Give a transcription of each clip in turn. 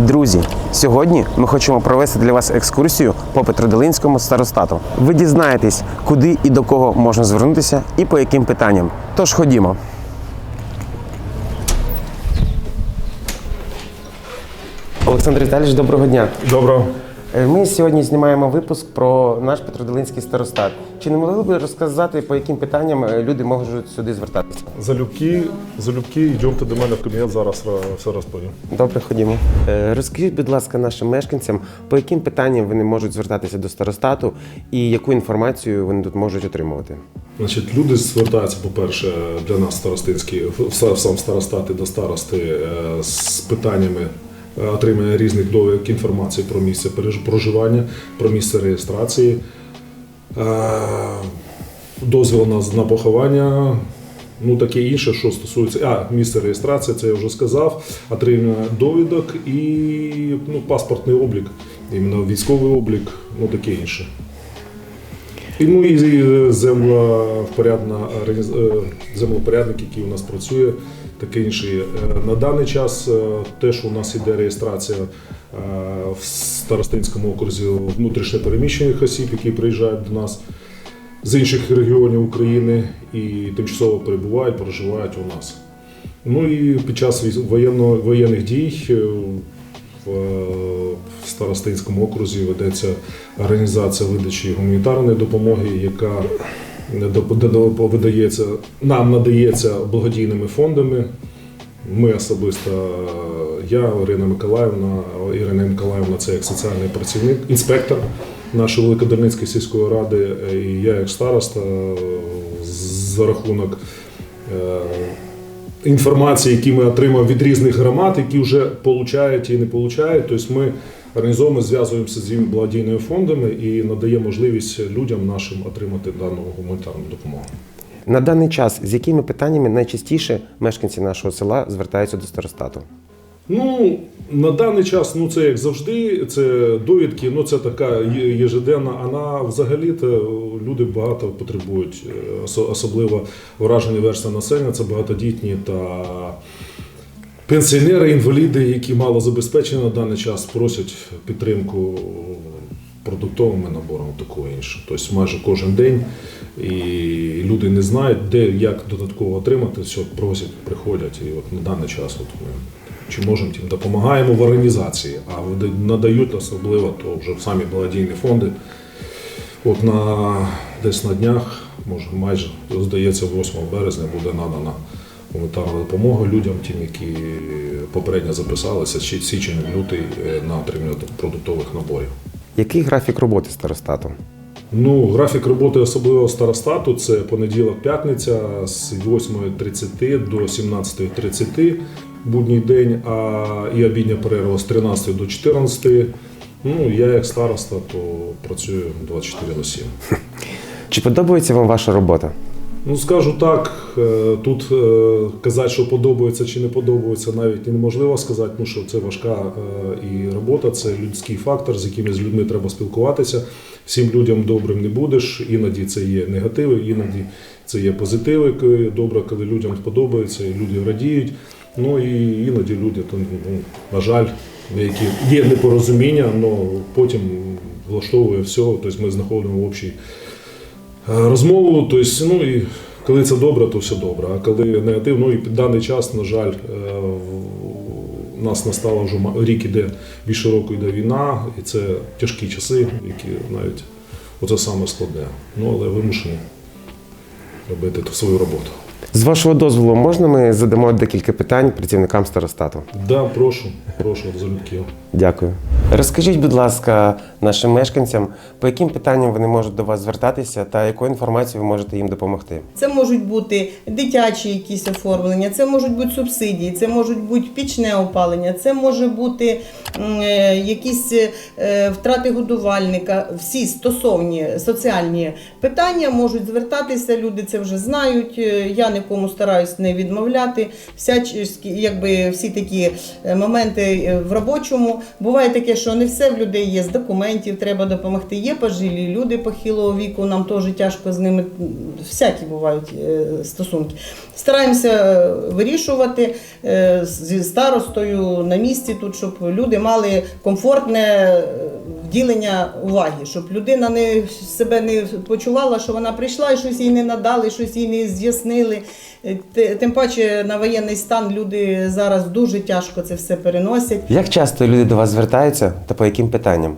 Друзі, сьогодні ми хочемо провести для вас екскурсію по Петродолинському старостату. Ви дізнаєтесь, куди і до кого можна звернутися і по яким питанням. Тож ходімо. Олександр Віталійович, доброго дня. Добро. Е, Ми сьогодні знімаємо випуск про наш Петродолинський старостат. Чи не могли б розказати, по яким питанням е, люди можуть сюди звертатися? Залюбки, залюбки, йдемте до мене в кабінет, зараз все розповім. Добре, ходімо. Е, Розкажіть, будь ласка, нашим мешканцям, по яким питанням вони можуть звертатися до старостату і яку інформацію вони тут можуть отримувати? Значить, люди звертаються, по-перше, для нас старостинські, в сам старостат і до старости з питаннями отримання різних довідок інформації про місце проживання, про місце реєстрації, е, дозвіл на, поховання. Ну, таке інше, що стосується. А, місце реєстрації, це я вже сказав, отримання довідок і ну, паспортний облік, іменно військовий облік, ну таке інше. І, ну і землепорядна організ- е, який у нас працює, таке інше. Е, На даний час е, теж у нас іде реєстрація е, в Старостинському окрузі внутрішньопереміщених осіб, які приїжджають до нас з інших регіонів України і тимчасово перебувають, проживають у нас. Ну і під час воєнного, воєнних дій в, Старостинському окрузі ведеться організація видачі гуманітарної допомоги, яка видається, нам надається благодійними фондами. Ми особисто, я, Ірина Миколаївна, Ірина Миколаївна це як соціальний працівник, інспектор нашої Великодольницької сільської ради, і я як староста за рахунок е, інформації, які ми отримали від різних громад, які вже получають і не получають. Тобто ми організовуємо, зв'язуємося з благодійними фондами і надаємо можливість людям нашим отримати дану гуманітарну допомогу. На даний час з якими питаннями найчастіше мешканці нашого села звертаються до старостату? Ну, на даний час, ну це як завжди, це довідки, ну це така єжеденна, а на взагалі то люди багато потребують, е, особливо вражені верстви населення, це багатодітні та пенсіонери, інваліди, які мало забезпечені на даний час, просять підтримку продуктовими наборами такого іншого. Тобто майже кожен день. І люди не знають, де як додатково отримати, все просять, приходять. І от на даний час от ми чи можемо тим допомагаємо в організації, а надають особливо то вже самі благодійні фонди. От на десь на днях, може майже здається, 8 березня буде надана гуманітарна допомога людям, тим, які попередньо записалися ще січень, лютий е, на отримання продуктових наборів. Який графік роботи старостату? Ну, графік роботи особливо старостату це понеділок, п'ятниця з 8.30 до 17.30 будній день, а і обідня перерва з 13 до 14. Ну, я як староста, то працюю 24 на 7. Чи подобається вам ваша робота? Ну, скажу так, е, тут е, казати, що подобається чи не подобається, навіть неможливо сказати, ну що це важка е, і робота, це людський фактор, з якими з людьми треба спілкуватися. Всім людям добрим не будеш, іноді це є негативи, іноді це є позитиви. Добре, коли людям подобається, і люди радіють. Ну і іноді люди, то, ну, на жаль, які є непорозуміння, але потім влаштовує все. Тобто ми знаходимо общий Е, розмову. Тобто, ну і коли це добре, то все добре. А коли негативно, ну і під даний час, на жаль, е, у нас настало вже рік іде більше року йде війна, і це тяжкі часи, які навіть оце саме складне. Ну але вимушені робити свою роботу. З вашого дозволу, можна ми задамо декілька питань працівникам старостату? Да, прошу, прошу залюбки. Дякую. Розкажіть, будь ласка, нашим мешканцям, по яким питанням вони можуть до вас звертатися та якою інформацією ви можете їм допомогти? Це можуть бути дитячі якісь оформлення, це можуть бути субсидії, це можуть бути пічне опалення, це може бути е, якісь е, втрати годувальника. Всі стосовні соціальні питання можуть звертатися. Люди це вже знають. Е, Я не нікому стараюсь не відмовляти. Всячески, якби всі такі е, моменти е, в робочому. Буває таке, що не все в людей є з документів, треба допомогти. Є пожилі люди похилого віку, нам теж тяжко з ними. Всякі бувають е, стосунки. Стараємося вирішувати зі старостою на місці тут, щоб люди мали комфортне вділення уваги, щоб людина не себе не почувала, що вона прийшла і щось їй не надали, щось їй не з'яснили. Е, Тим паче на воєнний стан люди зараз дуже тяжко це все переносять. Як часто люди до вас звертаються та по яким питанням?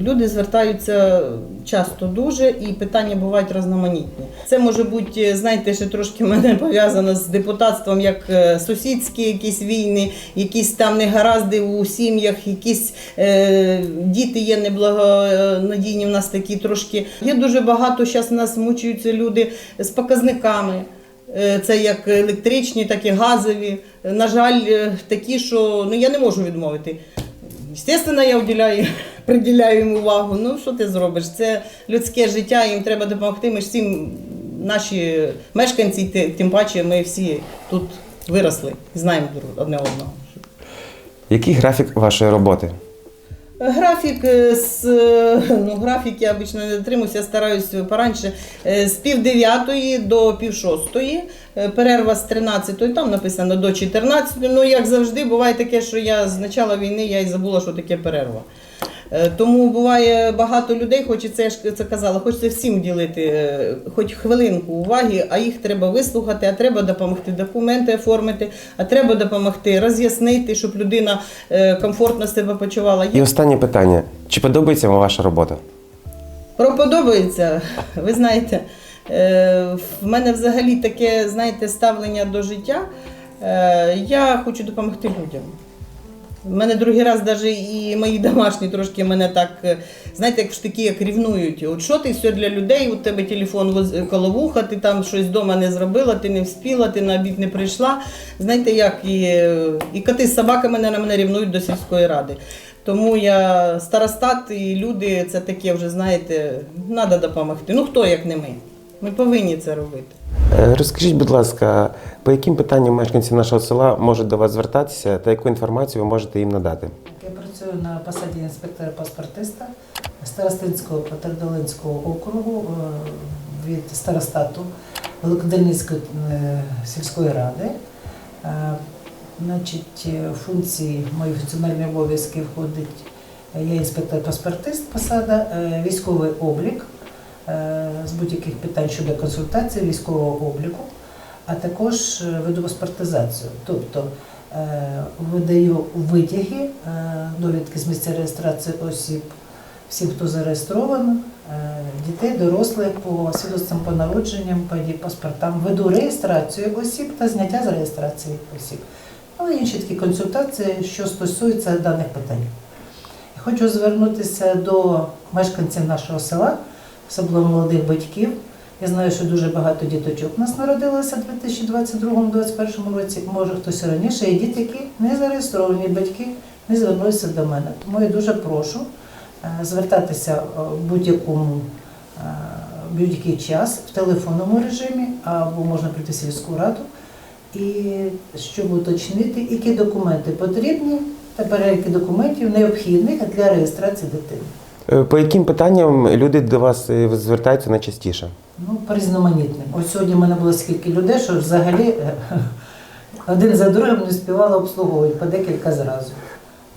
Люди звертаються часто дуже, і питання бувають різноманітні. Це може бути, знаєте, ще трошки мене пов'язано з депутатством, як е, сусідські якісь війни, якісь там негаразди у сім'ях, якісь е, діти є неблагонадійні. В нас такі трошки. Є дуже багато зараз нас мучаються люди з показниками. Е, Це як електричні, так і газові. Е, На жаль, е, такі, що ну я не можу відмовити. Звісно, я вділяю, приділяю їм увагу. Ну що ти зробиш? Це людське життя, їм треба допомогти. Ми ж всім наші мешканці, тим паче, ми всі тут виросли, знаємо одне одного. Який графік вашої роботи? Графік е, з ну, графік я обично не дотримуюся, стараюся пораньше е, з пів дев'ятої до пів шостої, е, перерва з 13, там написано до 14. Ну як завжди, буває таке, що я з початку війни я і забула, що таке перерва. Е, Тому буває багато людей, хочеться, я ж це казала, хочеться всім ділити е, хоч хвилинку уваги, а їх треба вислухати, а треба допомогти документи оформити, а треба допомогти роз'яснити, щоб людина е, комфортно себе почувала. І останнє питання: чи подобається вам ваша робота? Про подобається. Ви знаєте, в мене взагалі таке, знаєте, ставлення до життя. Я хочу допомогти людям. У мене другий раз навіть і мої домашні трошки мене так, е, знаєте, як в штики, як рівнують. От що ти все для людей, у тебе телефон воз- коло вуха, ти там щось вдома не зробила, ти не вспіла, ти на обід не прийшла. Знаєте, як і, е, і коти з собаками на мене рівнують до сільської ради. Тому я старостат і люди це таке вже, знаєте, треба допомогти. Ну хто як не ми? Ми повинні це робити. Е, Розкажіть, будь ласка, по яким питанням мешканці нашого села можуть до вас звертатися та яку інформацію ви можете їм надати? Я працюю на посаді інспектора паспортиста Старостинського Патердолинського округу е, від старостату Великодольницької е, сільської ради. Значить, функції мої функціональні обов'язки входить я інспектор-паспортист, посада, е, військовий облік з будь-яких питань щодо консультації військового обліку, а також е, веду паспортизацію. Тобто е, видаю витяги, е, довідки з місця реєстрації осіб, всім, хто зареєстровано, е, дітей, дорослих по свідоцтвам по народженням, по паспортам, веду реєстрацію осіб та зняття з реєстрації осіб. І інші такі консультації, що стосуються даних питань. Хочу звернутися до мешканців нашого села, особливо молодих батьків. Я знаю, що дуже багато діточок у нас народилося в 2022-2021 році. Може хтось раніше, і діти, які не зареєстровані, батьки не звернулися до мене. Тому я дуже прошу е, звертатися е, в будь-якому е, будь-який час в телефонному режимі або можна прийти в сільську раду. І щоб уточнити, які документи потрібні та переліки документів необхідних для реєстрації дитини. Е, По яким питанням люди до вас е, звертаються найчастіше? Ну, різноманітним. Ось сьогодні в мене було скільки людей, що взагалі е, один за другим не співала обслуговувати по декілька зразу.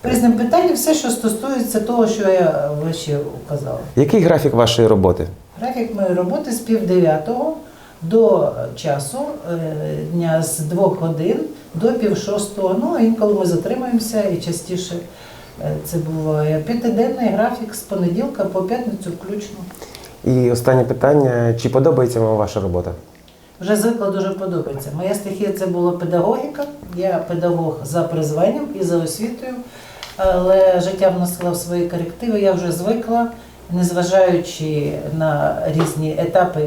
Різним питанням все, що стосується того, що я вище указала. Який графік вашої роботи? Графік моєї роботи з пів дев'ятого до часу дня з двох годин до пів шостого. Ну, а інколи ми затримуємося і частіше це буває п'ятиденний графік з понеділка по п'ятницю включно. І останнє питання: чи подобається вам ваша робота? Вже звикла дуже подобається. Моя стихія це була педагогіка. Я педагог за призванням і за освітою, але життя вносило свої корективи. Я вже звикла, незважаючи на різні етапи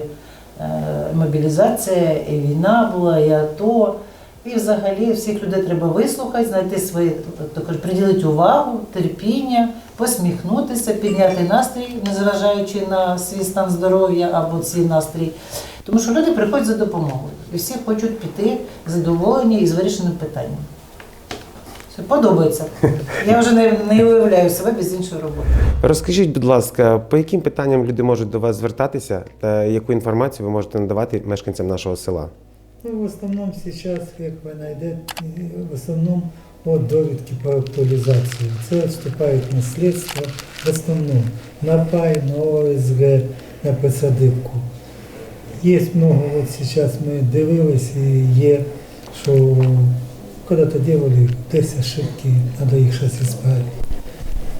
е, мобілізація, і війна була, і АТО, І взагалі всіх людей треба вислухати, знайти свої, також приділити увагу, терпіння, посміхнутися, підняти настрій, незважаючи на свій стан здоров'я або свій настрій. Тому що люди приходять за допомогою. І всі хочуть піти задоволені і з вирішеним питанням. Все подобається. Я вже не, не уявляю себе без іншої роботи. Розкажіть, будь ласка, по яким питанням люди можуть до вас звертатися та яку інформацію ви можете надавати мешканцям нашого села? Ну, в основном сейчас, як війна йде, в основному от довідки по актуалізації. Це вступають наслідство, в основному на пай, на ОСГ, на посадибку. Є много, от зараз ми дивились і є, що когда-то делали десь ошибки, надо їх зараз исправить.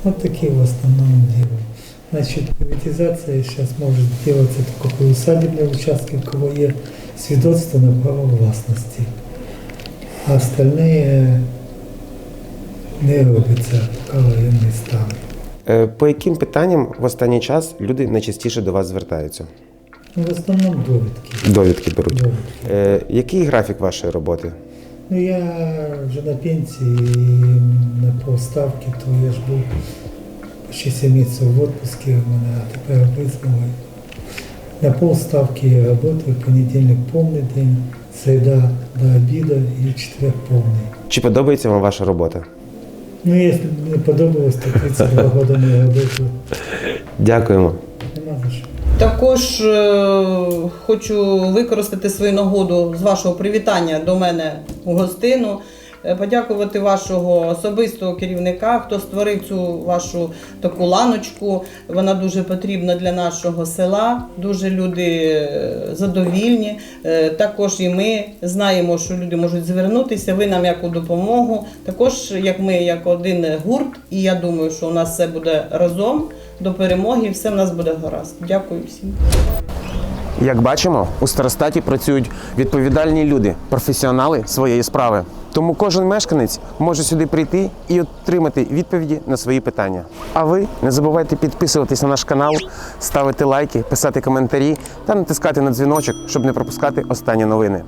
Вот такие в основном делают. Значит, приватизация сейчас может делаться только по усадебные участки, у кого есть свидетельство на право власності. А остальные не робиться, поки воєнний стан. Е, По яким питанням в останній час люди найчастіше до вас звертаються? Ну, в основному довідки. Довідки беруть. довідки. Е, Який графік вашої роботи? Ну, я вже на пенсії і на полставки, то я ж був ще 7 місяців в відпуску, мене а тепер визвали. На полставки я працюю, понедільник повний день, середа до обіду і четвер повний. Чи подобається вам ваша робота? Ну, якщо б не подобалось, то 32 роки не роботу. Дякуємо. Нема за що. Також е, хочу використати свою нагоду з вашого привітання до мене у гостину. Е, Подякувати вашого особистого керівника, хто створив цю вашу таку ланочку. Вона дуже потрібна для нашого села. Дуже люди е, задовільні. Е, Також і ми знаємо, що люди можуть звернутися. Ви нам як у допомогу. Також як ми, як один гурт, і я думаю, що у нас все буде разом до перемоги, і все в нас буде гаразд. Дякую всім. Як бачимо, у старостаті працюють відповідальні люди, професіонали своєї справи. Тому кожен мешканець може сюди прийти і отримати відповіді на свої питання. А ви не забувайте підписуватись на наш канал, ставити лайки, писати коментарі та натискати на дзвіночок, щоб не пропускати останні новини.